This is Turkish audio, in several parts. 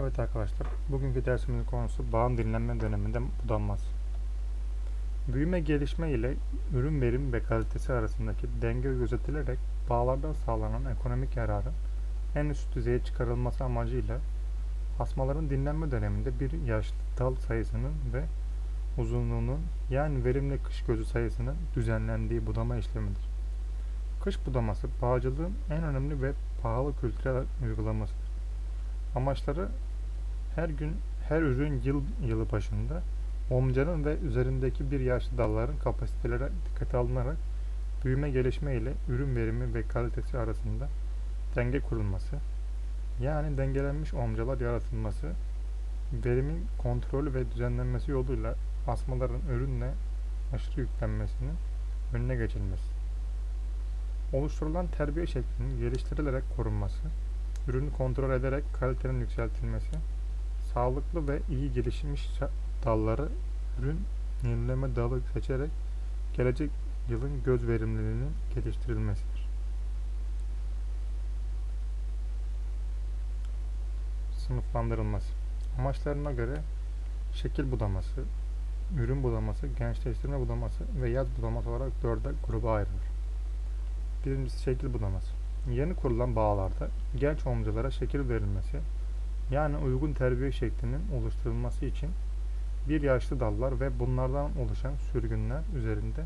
Evet arkadaşlar, bugünkü dersimizin konusu bağın dinlenme döneminde budanması. Büyüme gelişme ile ürün verim ve kalitesi arasındaki denge gözetilerek bağlardan sağlanan ekonomik yararın en üst düzeye çıkarılması amacıyla asmaların dinlenme döneminde bir yaşlı dal sayısının ve uzunluğunun yani verimli kış gözü sayısının düzenlendiği budama işlemidir. Kış budaması bağcılığın en önemli ve pahalı kültürel uygulamasıdır. Amaçları her gün her ürün yıl yılı başında omcanın ve üzerindeki bir yaşlı dalların kapasiteleri dikkate alınarak büyüme gelişme ile ürün verimi ve kalitesi arasında denge kurulması, yani dengelenmiş omcalar yaratılması, verimin kontrolü ve düzenlenmesi yoluyla asmaların ürünle aşırı yüklenmesinin önüne geçilmesi. Oluşturulan terbiye şeklinin geliştirilerek korunması, ürünü kontrol ederek kalitenin yükseltilmesi, sağlıklı ve iyi gelişmiş dalları ürün yenileme dalı seçerek gelecek yılın göz verimliliğinin geliştirilmesidir. Sınıflandırılması Amaçlarına göre şekil budaması, ürün budaması, gençleştirme budaması ve yaz budaması olarak dörde gruba ayrılır. Birincisi şekil budaması. Yeni kurulan bağlarda genç omcalara şekil verilmesi, yani uygun terbiye şeklinin oluşturulması için bir yaşlı dallar ve bunlardan oluşan sürgünler üzerinde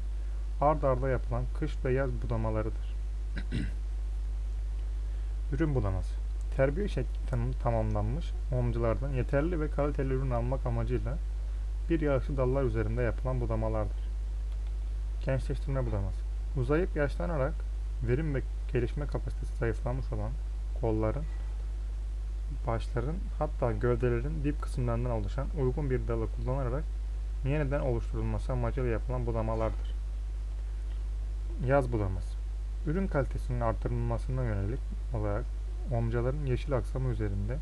ard arda yapılan kış ve yaz budamalarıdır. Ürün budaması Terbiye şekli tamamlanmış omculardan yeterli ve kaliteli ürün almak amacıyla bir yaşlı dallar üzerinde yapılan budamalardır. Gençleştirme budaması Uzayıp yaşlanarak verim ve gelişme kapasitesi zayıflamış olan kolların, başların hatta gövdelerin dip kısımlarından oluşan uygun bir dalı kullanarak yeniden oluşturulması amacıyla yapılan budamalardır. Yaz budaması Ürün kalitesinin artırılmasına yönelik olarak omcaların yeşil aksamı üzerinde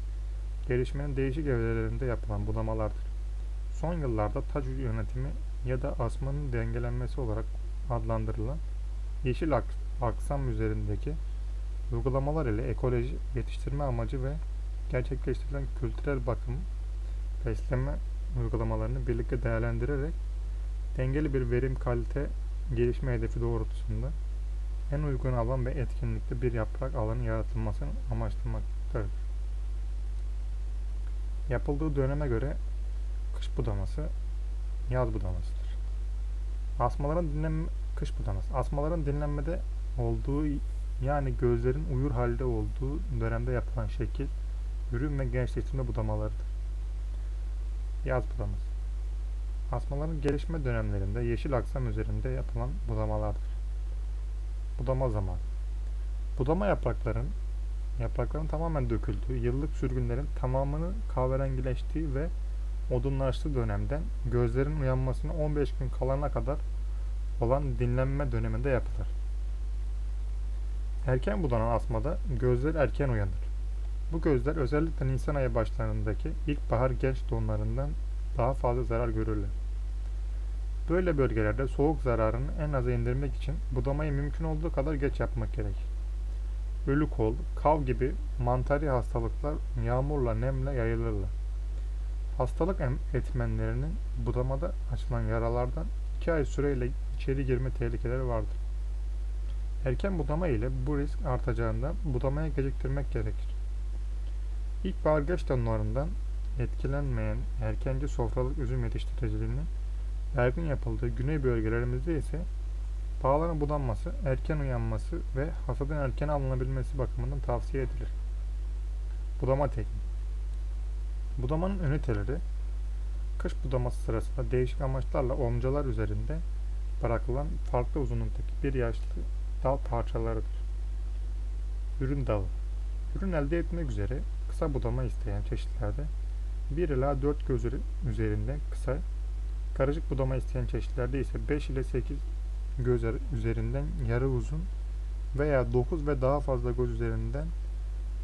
gelişmenin değişik evrelerinde yapılan budamalardır. Son yıllarda taç yönetimi ya da asmanın dengelenmesi olarak adlandırılan yeşil aksam üzerindeki uygulamalar ile ekoloji yetiştirme amacı ve gerçekleştirilen kültürel bakım, besleme uygulamalarını birlikte değerlendirerek dengeli bir verim kalite gelişme hedefi doğrultusunda en uygun alan ve etkinlikli bir yaprak alanı yaratılmasını amaçlamaktadır. Yapıldığı döneme göre kış budaması yaz budamasıdır. Asmaların dinlenme kış budaması. Asmaların dinlenmede olduğu yani gözlerin uyur halde olduğu dönemde yapılan şekil, ürün ve gençleştirme budamalarıdır. Yaz budaması. Asmaların gelişme dönemlerinde yeşil aksam üzerinde yapılan budamalardır. Budama zamanı. Budama yaprakların yaprakların tamamen döküldüğü, yıllık sürgünlerin tamamını kahverengileştiği ve odunlaştığı dönemden gözlerin uyanmasına 15 gün kalana kadar olan dinlenme döneminde yapılır. Erken budanan asmada gözler erken uyanır. Bu gözler özellikle Nisan ayı başlarındaki ilkbahar genç donlarından daha fazla zarar görürler. Böyle bölgelerde soğuk zararını en aza indirmek için budamayı mümkün olduğu kadar geç yapmak gerekir. Ölü kol, kav gibi mantari hastalıklar yağmurla, nemle yayılırlar. Hastalık etmenlerinin budamada açılan yaralardan 2 ay süreyle içeri girme tehlikeleri vardır. Erken budama ile bu risk artacağından budamaya geciktirmek gerekir. İlkbahar geç donlarından etkilenmeyen erkenci sofralık üzüm yetiştiriciliğinin yaygın yapıldığı güney bölgelerimizde ise bağların budanması, erken uyanması ve hasadın erken alınabilmesi bakımından tavsiye edilir. Budama tekniği Budamanın üniteleri kış budaması sırasında değişik amaçlarla omcalar üzerinde bırakılan farklı uzunluktaki bir yaşlı dal parçalarıdır. Ürün dalı Ürün elde etmek üzere kısa budama isteyen çeşitlerde 1 ila 4 göz üzerinde kısa, karışık budama isteyen çeşitlerde ise 5 ile 8 göz üzerinden yarı uzun veya 9 ve daha fazla göz üzerinden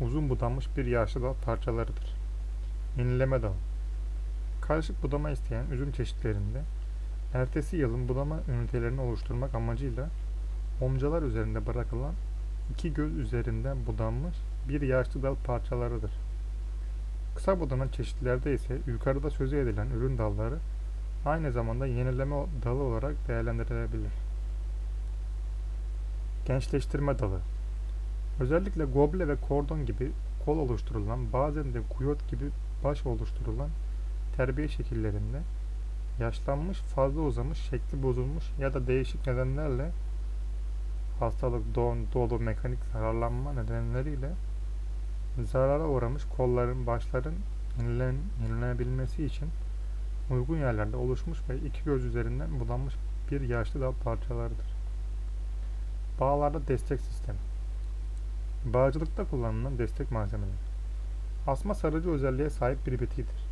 uzun budanmış bir yaşlı dal parçalarıdır. Yenileme dalı Karışık budama isteyen üzüm çeşitlerinde ertesi yılın budama ünitelerini oluşturmak amacıyla omcalar üzerinde bırakılan iki göz üzerinden budanmış bir yaşlı dal parçalarıdır. Kısa budanan çeşitlerde ise yukarıda sözü edilen ürün dalları aynı zamanda yenileme dalı olarak değerlendirilebilir. Gençleştirme dalı Özellikle goble ve kordon gibi kol oluşturulan bazen de kuyot gibi baş oluşturulan terbiye şekillerinde yaşlanmış, fazla uzamış, şekli bozulmuş ya da değişik nedenlerle hastalık, don, dolu, mekanik zararlanma nedenleriyle zarara uğramış kolların, başların yenilen, yenilenebilmesi için uygun yerlerde oluşmuş ve iki göz üzerinden bulanmış bir yaşlı dal parçalarıdır. Bağlarda destek sistemi Bağcılıkta kullanılan destek malzemeleri Asma sarıcı özelliğe sahip bir bitkidir.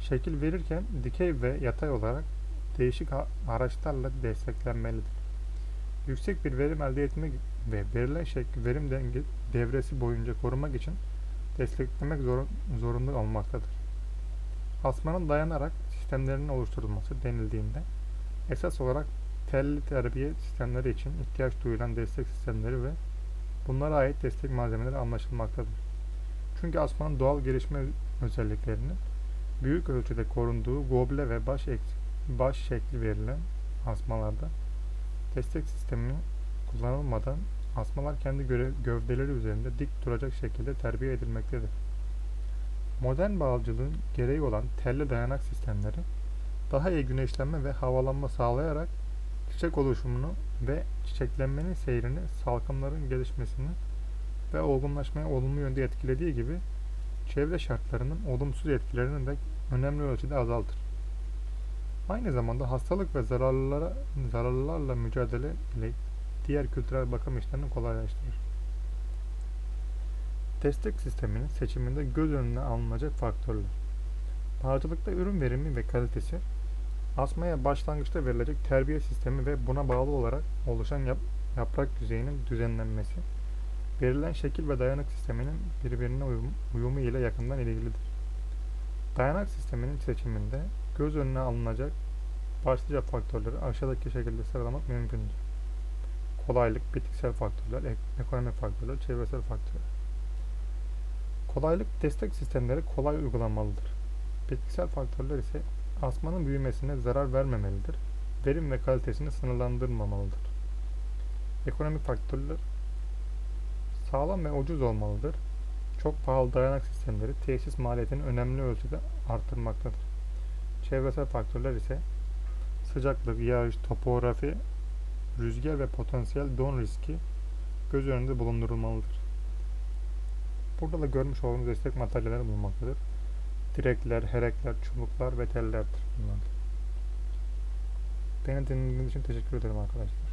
Şekil verirken dikey ve yatay olarak değişik araçlarla desteklenmelidir. Yüksek bir verim elde etmek ve verilen şekli verim denge devresi boyunca korumak için desteklemek zorun, zorunlu olmaktadır. Asmanın dayanarak sistemlerinin oluşturulması denildiğinde esas olarak telli terbiye sistemleri için ihtiyaç duyulan destek sistemleri ve bunlara ait destek malzemeleri anlaşılmaktadır. Çünkü asmanın doğal gelişme özelliklerinin büyük ölçüde korunduğu goble ve baş, baş şekli verilen asmalarda destek sistemi kullanılmadan asmalar kendi gövdeleri üzerinde dik duracak şekilde terbiye edilmektedir. Modern bağcılığın gereği olan telli dayanak sistemleri daha iyi güneşlenme ve havalanma sağlayarak çiçek oluşumunu ve çiçeklenmenin seyrini, salkımların gelişmesini ve olgunlaşmaya olumlu yönde etkilediği gibi çevre şartlarının olumsuz etkilerini de önemli ölçüde azaltır. Aynı zamanda hastalık ve zararlara, zararlarla mücadele ile diğer kültürel bakım işlerini kolaylaştırır. Destek sisteminin seçiminde göz önüne alınacak faktörler. Bağcılıkta ürün verimi ve kalitesi, asmaya başlangıçta verilecek terbiye sistemi ve buna bağlı olarak oluşan yap yaprak yüzeyinin düzenlenmesi, verilen şekil ve dayanık sisteminin birbirine uyum, uyumu ile yakından ilgilidir. Dayanak sisteminin seçiminde göz önüne alınacak başlıca faktörleri aşağıdaki şekilde sıralamak mümkündür. Kolaylık, bitkisel faktörler, ek ekonomik faktörler, çevresel faktörler. Kolaylık destek sistemleri kolay uygulanmalıdır. Bitkisel faktörler ise asmanın büyümesine zarar vermemelidir. Verim ve kalitesini sınırlandırmamalıdır. Ekonomik faktörler sağlam ve ucuz olmalıdır. Çok pahalı dayanak sistemleri tesis maliyetini önemli ölçüde artırmaktadır. Çevresel faktörler ise sıcaklık, yağış, topografi, rüzgar ve potansiyel don riski göz önünde bulundurulmalıdır. Burada da görmüş olduğunuz destek materyalleri bulunmaktadır. Direkler, herekler, çubuklar ve tellerdir bunlar. Beni dinlediğiniz için teşekkür ederim arkadaşlar.